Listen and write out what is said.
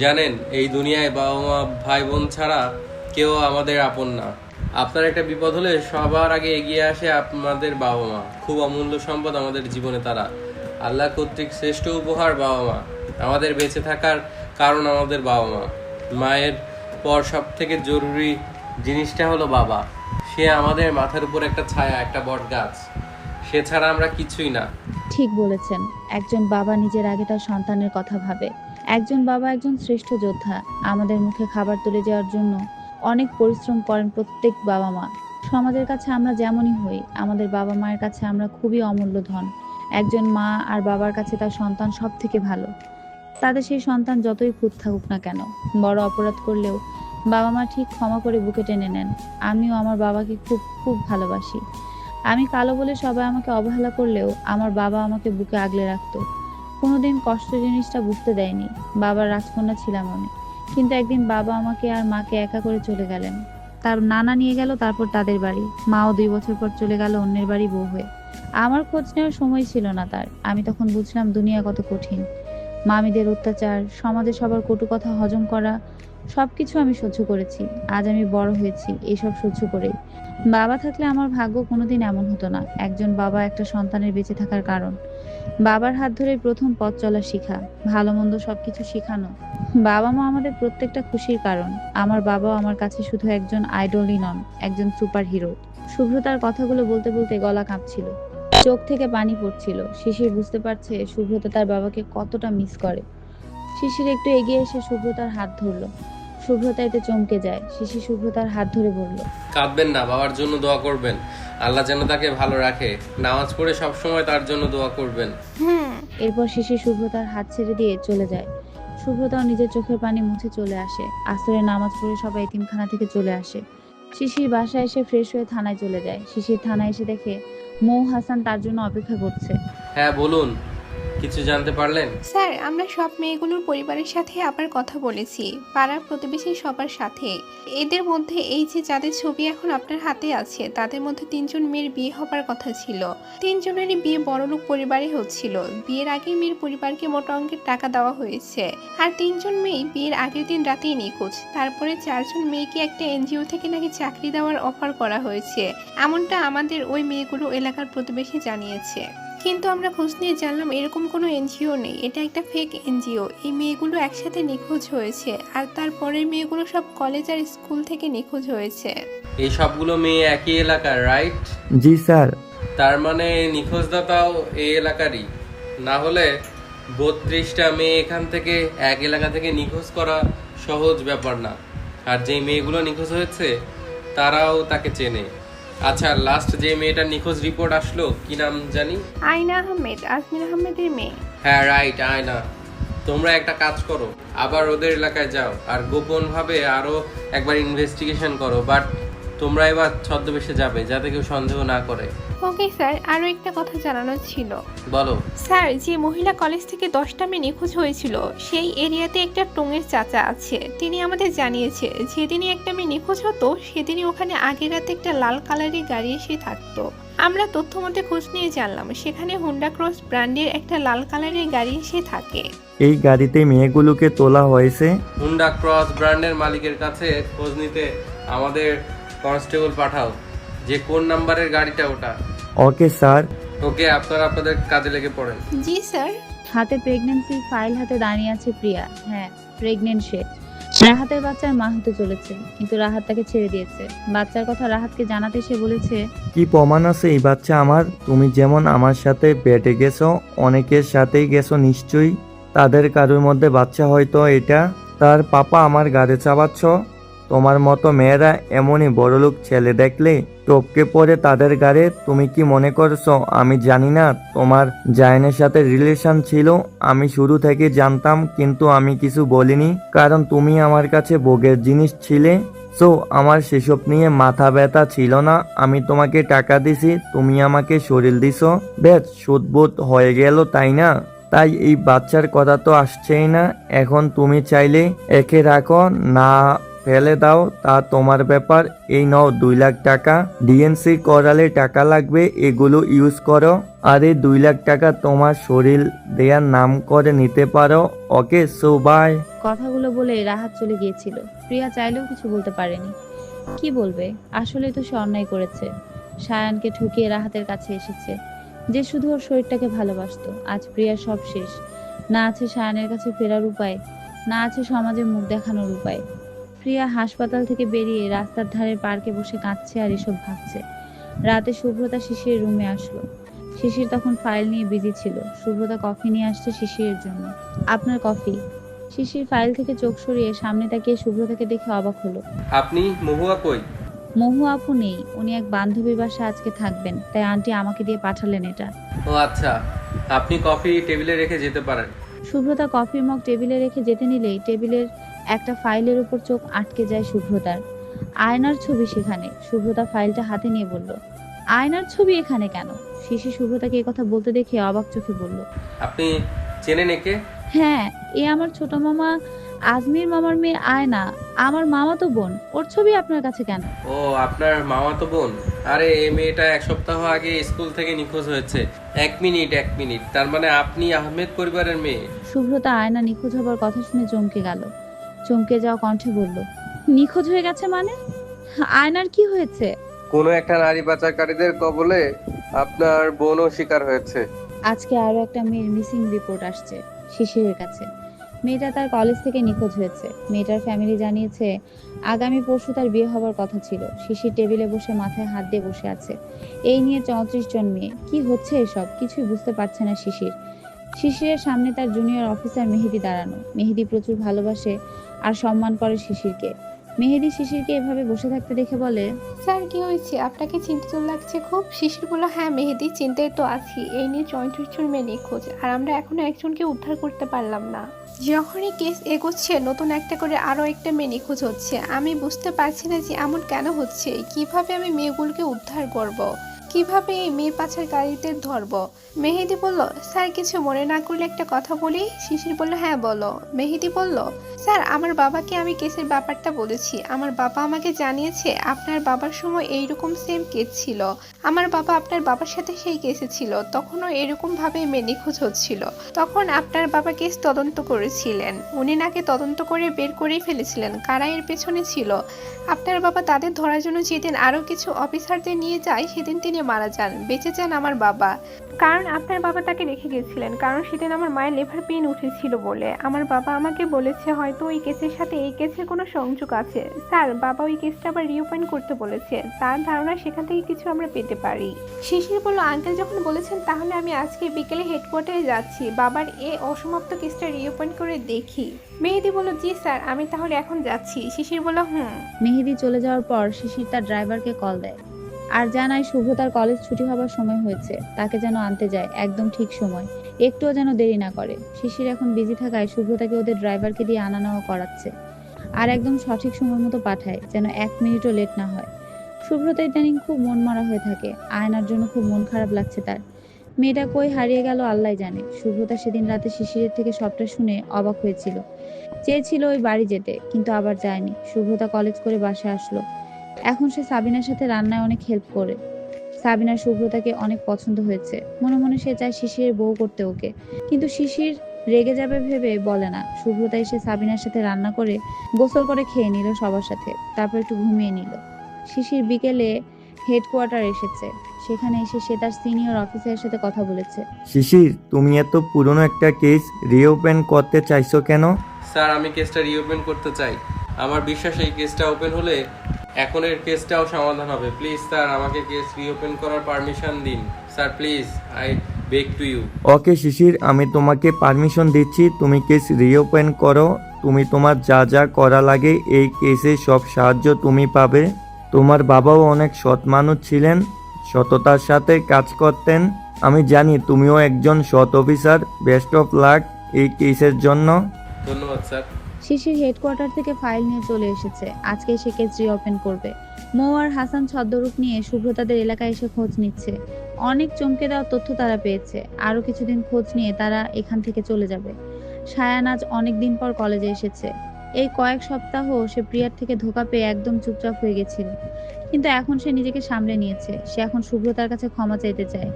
জানেন, এই দুনিয়ায় বাবা মা ভাই বোন ছাড়া কেউ আমাদের আপন না। আপনার একটা বিপদ হলে সবার আগে এগিয়ে আসে আপনাদের বাবা মা খুব অমূল্য সম্পদ আমাদের জীবনে তারা। আল্লাহ কর্তৃক শ্রেষ্ঠ উপহার বাবা মা আমাদের বেঁচে থাকার কারণ আমাদের বাবা মা মায়ের পর সব থেকে জরুরি জিনিসটা হলো বাবা। সে আমাদের মাথার উপর একটা ছায়া, একটা বট গাছ সে ছাড়া আমরা কিছুই না। ঠিক বলেছেন। একজন বাবা নিজের আগে তার সন্তানের কথা ভাবে। একজন বাবা, একজন শ্রেষ্ঠ যোদ্ধা। আমাদের মুখে খাবার তুলে যাওয়ার জন্য অনেক পরিশ্রম করেন প্রত্যেক বাবা মা। সমাজের কাছে আমরা যেমনই হই, আমাদের বাবা মায়ের কাছে আমরা খুবই অমূল্য ধন। একজন মা আর বাবার কাছে তার সন্তান সব থেকে ভালো। তাদের সেই সন্তান যতই খুঁত থাকুক না কেন, বড় অপরাধ করলেও বাবা মা ঠিক ক্ষমা করে বুকে টেনে নেন। আমিও আমার বাবাকে খুব খুব ভালোবাসি। আমি কালো বলে সবাই আমাকে অবহেলা করলেও আমার বাবা আমাকে বুকে আগলে রাখতো। কোনোদিন কষ্ট জিনিসটা বুঝতে দেয়নি। বাবার রাজকন্যা ছিলাম আমি। কিন্তু একদিন বাবা আমাকে আর মাকে একা করে চলে গেলেন। তার নানা নিয়ে গেল, তারপর তাদের বাড়ি। মাও দুই বছর পর চলে গেল অন্যের বাড়ি বউ হয়ে। আমার খোঁজ নেওয়ার সময় ছিল না তার। আমি তখন বুঝলাম দুনিয়া কত কঠিন। মামিদের অত্যাচার, সমাজে সবার কটু কথা, হজম করা সব কিছু আমি সহ্য করেছি। আজ আমি বড় হয়েছি, এসব সহ্য করেই। বাবা থাকলে আমার ভাগ্য কোনোদিন এমন হতো না। একজন বাবা একটা সন্তানের বেঁচে থাকার কারণ। বাবার হাত ধরে প্রথম পথ চলা শেখা, ভালো মন্দ সবকিছু শেখানো। বাবা মা আমাদের প্রত্যেকটা খুশির কারণ। আমার বাবাও আমার কাছে শুধু একজন আইডলই নন, একজন সুপার হিরো শুভ্রতার কথাগুলো বলতে বলতে গলা কাঁপছিল। চোখ থেকে পানি পড়ছিল। শিশির বুঝতে পারছে শুভ্রতা তার বাবাকে কতটা মিস করে। শিশির একটু এগিয়ে এসে শুভ্রতার হাত ধরলো। শুভ্রতা এতে চমকে যায়। শিশি শুভ্রতার হাত ধরে বলল কাঁদবেন না বাবার জন্য দোয়া করবেন। আল্লাহ যেন তাকে ভালো রাখে। নামাজ পড়ে সবসময় তার জন্য দোয়া করবেন। হুম এরপর শিশির শুভ্রতার হাত ছেড়ে দিয়ে চলে যায়। শুভ্রতাও নিজের চোখের পানি মুছে চলে আসে। আসরের নামাজ পড়ে সবাই এতিমখানা থেকে চলে আসে। শিশির বাসায় এসে ফ্রেশ হয়ে থানায় চলে যায়। শিশির থানায় এসে দেখে মৌ হাসান তার জন্য অপেক্ষা করছে। হ্যাঁ বলুন। কিছু জানতে পারলেন? স্যার, আমরা সব মেয়েগুলোর পরিবারের সাথে আবার কথা বলেছি, পাড়ার প্রতিবেশী সবার সাথে। এদের মধ্যে এই যে যাদের ছবি এখন আপনার হাতে আছে, তাদের মধ্যে তিনজন মেয়ের বিয়ে হবার কথা ছিল। তিনজনেরই বিয়ে বড়লোক পরিবারে হচ্ছিল। বিয়ের আগেই মেয়ের পরিবারকে মোটা অঙ্কের টাকা দেওয়া হয়েছে। আর তিনজন মেয়ে বিয়ের আগের দিন রাতেই নিখোঁজ। তারপরে চারজন মেয়েকে একটা এনজিও থেকে নাকি চাকরি দেওয়ার অফার করা হয়েছে। এমনটা আমাদের ওই মেয়েগুলো এলাকার প্রতিবেশী জানিয়েছে। কিন্তু আমরা খোঁজ নিয়ে জানলাম এরকম কোনো এনজিও নেই। এটা একটা ফেক এনজিও। এই মেয়েগুলো একসাথে নিখোঁজ হয়েছে আর তারপরের মেয়েগুলো সব কলেজ আর স্কুল থেকে নিখোঁজ হয়েছে। এই সবগুলো মেয়ে একই এলাকার রাইট জি স্যার। তার মানে নিখোঁজদাতাও এই এলাকারই। না হলে বত্রিশটা মেয়ে এখান থেকে এক এলাকা থেকে নিখোঁজ করা সহজ ব্যাপার না। আর যেই মেয়েগুলো নিখোঁজ হয়েছে তারাও তাকে চেনে। আচ্ছা লাস্ট যে মেয়েটার নিখোঁজ রিপোর্ট আসলো কি নাম জানি? আইনা আহমেদ আজমির আহমেদের মেয়ে। হ্যাঁ রাইট আয়না। তোমরা একটা কাজ করো আবার ওদের এলাকায় যাও আর গোপন ভাবে আরও একবার ইনভেস্টিগেশন করো বাট তোমরা এবার ছদ্মবেশে যাবে যাতে কেউ সন্দেহ না করে। ওকে স্যার আরও একটা কথা জানানোর ছিল। বলো। স্যার যে মহিলা কলেজ থেকে দশটা মেয়ে নিখোঁজ হয়েছিল সেই এরিয়াতে একটা টঙের চাচা আছে। তিনি আমাদের জানিয়েছে যেদিনই একটা মেয়ে নিখোঁজ হতো সেদিনই ওখানে আগের রাতে একটা লাল কালারের গাড়ি এসে থাকতো। আমরা তথ্য মতে খোঁজ নিয়ে জানলাম সেখানে হোন্ডা ক্রস ব্র্যান্ডের একটা লাল কালারের গাড়ি এসে থাকে। এই গাড়িতে মেয়েগুলোকে তোলা হয়েছে? হুন্ডা ক্রস ব্র্যান্ডের মালিকের কাছে খোঁজ নিতে আমাদের কনস্টেবল পাঠাও যে কোন নাম্বারের গাড়িটা ওটা। ওকে স্যার ওকে আপনারা আপনাদের কাজে লেগে পড়েন। জি স্যার হাতে প্রেগন্যান্সি ফাইল হাতে দাঁড়িয়ে আছে প্রিয়া। হ্যাঁ প্রেগনেন্ট সে। রাহাতের বাচ্চার মা হতে চলেছে কিন্তু রাহাত তাকে ছেড়ে দিয়েছে। বাচ্চার কথা রাহাতকে জানাতে সে বলেছে কি প্রমাণ আছে এই বাচ্চা আমার? তুমি যেমন আমার সাথে বেটে গেছো অনেকের সাথেই গেছো নিশ্চয়ই। তাদের কারোর মধ্যে বাচ্চা হয়তো এটা? তার পাপা আমার গাড়ি চাবাচ্ছ তোমার মতো মেয়েরা এমনই বড়লোক ছেলে দেখলে টপকে পড়ে তাদের গাড়ে তুমি কি মনে করছ? আমি জানি না, তোমার জায়নের সাথে রিলেশন ছিল, আমি শুরু থেকে জানতাম, কিন্তু আমি কিছু বলিনি, কারণ তুমি আমার কাছে ভোগের জিনিস ছিলে। সো আমার সেসব নিয়ে মাথা ব্যথা ছিল না, আমি তোমাকে টাকা দিছি, তুমি আমাকে শরীর দিছো। বেশ সুদবোধ হয়ে গেল, তাই না? তাই এই বাচ্চার কথা তো আসছেই না, এখন তুমি চাইলে একে রাখো, না ফেলে দাও, তা তোমার ব্যাপার। এই নাও দুই লাখ টাকা। ডিএনসি করালে টাকা লাগবে, এগুলো ইউজ করো। আর এই দুই লাখ টাকা তোমার শরীর দেয়ার নাম করে নিতে পারো। Okay, so bye. কথাগুলো বলে রাহাত চলে গিয়েছিল। প্রিয়া চাইলেও কিছু বলতে পারেনি। কি বলবে? আসলে তো সে অন্যায় করেছে। সায়ানকে ঠকিয়ে রাহাতের কাছে এসেছে। যে শুধু ওর শরীরটাকে ভালোবাসতো। আজ প্রিয়ার সব শেষ। না আছে সায়ানের কাছে ফেরার উপায়, না আছে সমাজে মুখ দেখানোর উপায়। প্রিয়া হাসপাতাল থেকে বেরিয়ে রাস্তার ধারে পার্কে বসে কাঁদছে আর এসব ভাবছে। রাতে শুভ্রতা শিশির রুমে আসলো। শিশির তখন ফাইল নিয়ে বিজি ছিল। শুভ্রতা কফি নিয়ে আসছে শিশিরের জন্য। আপনার কফি? শিশির ফাইল থেকে চোখ সরিয়ে সামনে তাকিয়ে শুভ্রতাকে দেখে অবাক হলো। আপনি? মহুয়া কই? মহু আপু নেই। উনি এক বান্ধবীর বাসায় আজকে থাকবেন। তাই আন্টি আমাকে দিয়ে পাঠালেন এটা। ও আচ্ছা। আপনি কফি টেবিলে রেখে যেতে পারেন। শুভ্রতা কফির মগ টেবিলে রেখে যেতে নিলেই টেবিলের একটা ফাইলের উপর চোখ আটকে যায় শুভ্রতার। আয়নার ছবি সেখানে। শুভ্রতা ফাইলটা হাতে নিয়ে বলল আয়নার ছবি এখানে কেন? শিশি শুভ্রতাকে এই কথা বলতে দেখে অবাক চোখে বলল আপনি চেনেন একে? হ্যাঁ এ আমার ছোট মামা আজমির মামার মেয়ে আয়না। আমার মামা তো বোন। ওর ছবি আপনার কাছে কেন? ও আপনার মামা তো বোন। আরে এই মেয়েটা এক সপ্তাহ আগে স্কুল থেকে নিখোঁজ হয়েছে। এক মিনিট এক মিনিট। তার মানে আপনি আহমেদ পরিবারের মেয়ে। শুভ্রতা আয়না নিখোঁজ হবার কথা শুনে চমকে গেল। চমকে যাওয়া কণ্ঠে বলল নিখোঁজ হয়ে গেছে মানে? আয়নার কি হয়েছে? কোনো একটা নারী পাচারকারীদের কবলে আপনার বোনও শিকার হয়েছে। আজকে আরও একটা মেয়ের মিসিং রিপোর্ট আসছে শিশিরের কাছে। মেয়েটা তার কলেজ থেকে নিখোঁজ হয়েছে। মেয়েটার ফ্যামিলি জানিয়েছে আগামী পরশু তার বিয়ে হবার কথা ছিল। শিশির টেবিলে বসে মাথায় হাত দিয়ে বসে আছে। এই নিয়ে চৌত্রিশ জন মেয়ে। কি হচ্ছে এসব? কিছুই বুঝতে পারছে না শিশির। শিশিরের সামনে তার জুনিয়র অফিসার মেহেদি দাঁড়ানো। মেহেদি প্রচুর ভালোবাসে। আর সম্মান করে শিশিরকে। মেহেদি শিশিরকে এভাবে বসে থাকতে দেখে বলে, স্যার, কি হয়েছে? আপনাকে চিন্তিত লাগছে খুব? শিশির বলল হ্যাঁ মেহেদি চিন্তায় তো আছি। এই নিয়ে জন মেয়ে নিখোঁজ, আর আমরা এখনও একজনকে উদ্ধার করতে পারলাম না। যখনই কেস এগোচ্ছে, নতুন একটা করে আরও একটা মেয়ে নিখোঁজ হচ্ছে। আমি বুঝতে পারছি না যে এমন কেন হচ্ছে। কীভাবে আমি মেয়েগুলোকে উদ্ধার করব। কীভাবে এই মেয়ে পাচারকারীদের ধরবো? মেহেদি বলল, স্যার, কিছু মনে না করলে একটা কথা বলি? শিশির বলল হ্যাঁ বলো। মেহেদি বলল, স্যার, আমার বাবাকে আমি কেসের ব্যাপারটা বলেছি। আমার বাবা আমাকে জানিয়েছে আপনার বাবার সময় এইরকম সেম কেস ছিল। আমার বাবা আপনার বাবার সাথে সেই কেসে ছিল। তখনও এরকম ভাবে মেয়ে নিখোঁজ হচ্ছিল। তখন আপনার বাবা কেস তদন্ত করেছিলেন। উনি নাকি তদন্ত করে বের করেই ফেলেছিলেন। কারা এর পেছনে ছিল? আপনার বাবা তাদের ধরার জন্য যেদিন আরও কিছু অফিসারদের নিয়ে যায়, সেদিন তিনি মারা যান বেঁচে যান আমার বাবা। কারণ আপনার বাবা তাকে রেখে গেছিলেন কারণ সেদিন আমার মায়ের লেভার পেন উঠেছিল বলে। আমার বাবা আমাকে বলেছে হয়তো ওই কেসের সাথে এই কেসের কোনো সংযোগ আছে। স্যার বাবা ওই কেসটা আবার রিওপেন করতে বলেছে। তার ধারণা সেখান থেকে কিছু আমরা পেতে পারি। শিশির বলল আঙ্কেল যখন বলেছেন তাহলে আমি আজকে বিকেলে হেডকোয়ার্টারে যাচ্ছি। বাবার এ অসমাপ্ত কেসটা রিওপেন করে দেখি। মেহেদি বলল জি স্যার আমি তাহলে এখন যাচ্ছি। শিশির বলল হুম। মেহেদি চলে যাওয়ার পর শিশির তার ড্রাইভারকে কল দেয়। আর জানায় শুভ্রতার কলেজ ছুটি হবার সময় হয়েছে। তাকে যেন আনতে যায় একদম ঠিক সময়। একটুও যেন দেরি না করে। শিশির এখন বিজি থাকায় শুভ্রতাকে ওদের ড্রাইভারকে দিয়ে আনা নেওয়া করাচ্ছে। আর একদম সঠিক সময় মতো পাঠায়, যেন এক মিনিটও লেট না হয়। শুভ্রতা ইদানিং খুব মন মারা হয়ে থাকে। আয়নার জন্য খুব মন খারাপ লাগছে তার। মেয়েটা কই হারিয়ে গেল আল্লাহ জানে। শুভ্রতা সেদিন রাতে শিশিরের থেকে সবটা শুনে অবাক হয়েছিল। চেয়েছিল ওই বাড়ি যেতে, কিন্তু আবার যায়নি। শুভ্রতা কলেজ করে বাসায় আসলো। এখন সে সাবিনার সাথে রান্নায় অনেক হেল্প করে। সাবিনার শুভ্রতাকে অনেক পছন্দ হয়েছে। মনে মনে সে চায় শিশিরের বউ করতে ওকে। কিন্তু শিশির রেগে যাবে ভেবে বলে না। শুভ্রতা এসে সাবিনার সাথে রান্না করে গোসল করে খেয়ে নিল সবার সাথে। তারপর একটু ঘুমিয়ে নিল। শিশির বিকেলে হেডকোয়ার্টার এসেছে। সেখানে এসে সে তার সিনিয়র অফিসারের সাথে কথা বলেছে। শিশির তুমি এত পুরনো একটা কেস রিওপেন করতে চাইছো কেন? স্যার আমি কেসটা রিওপেন করতে চাই। আমার বিশ্বাস এই কেসটা ওপেন হলে এখনের কেসটাও সমাধান হবে। প্লিজ স্যার আমাকে কেস রিওপেন করার পারমিশন দিন। Sir please I beg to you okay Shishir আমি তোমাকে পারমিশন দিচ্ছি তুমি কেস রিওপেন করো। তুমি তোমার যা যা করা লাগে এই কেসে সব সাহায্য তুমি পাবে। তোমার বাবাও অনেক সৎ মানুষ ছিলেন সততার সাথে কাজ করতেন। আমি জানি তুমিও একজন সৎ অফিসার বেস্ট অফ লাক এই কেসের জন্য। ধন্যবাদ স্যার। শিশির হেডকোয়ার্টার থেকে ফাইল নিয়ে চলে এসেছে। আজকে সে কেস রিওপেন করবে। মৌ আর হাসান ছদ্মরূপ নিয়ে শুভ্রতাদের এলাকায় এসে খোঁজ নিচ্ছে। অনেক চমকে দেওয়া তথ্য তারা পেয়েছে। আরও কিছুদিন খোঁজ নিয়ে তারা এখান থেকে চলে যাবে। সায়ান আজ অনেক দিন পর কলেজে এসেছে। এই কয়েক সপ্তাহ সে প্রিয়ার থেকে ধোকা পেয়ে একদম চুপচাপ হয়ে গেছিল। কিন্তু এখন সে নিজেকে সামলে নিয়েছে। সে এখন শুভ্রতার কাছে ক্ষমা চাইতে চায়।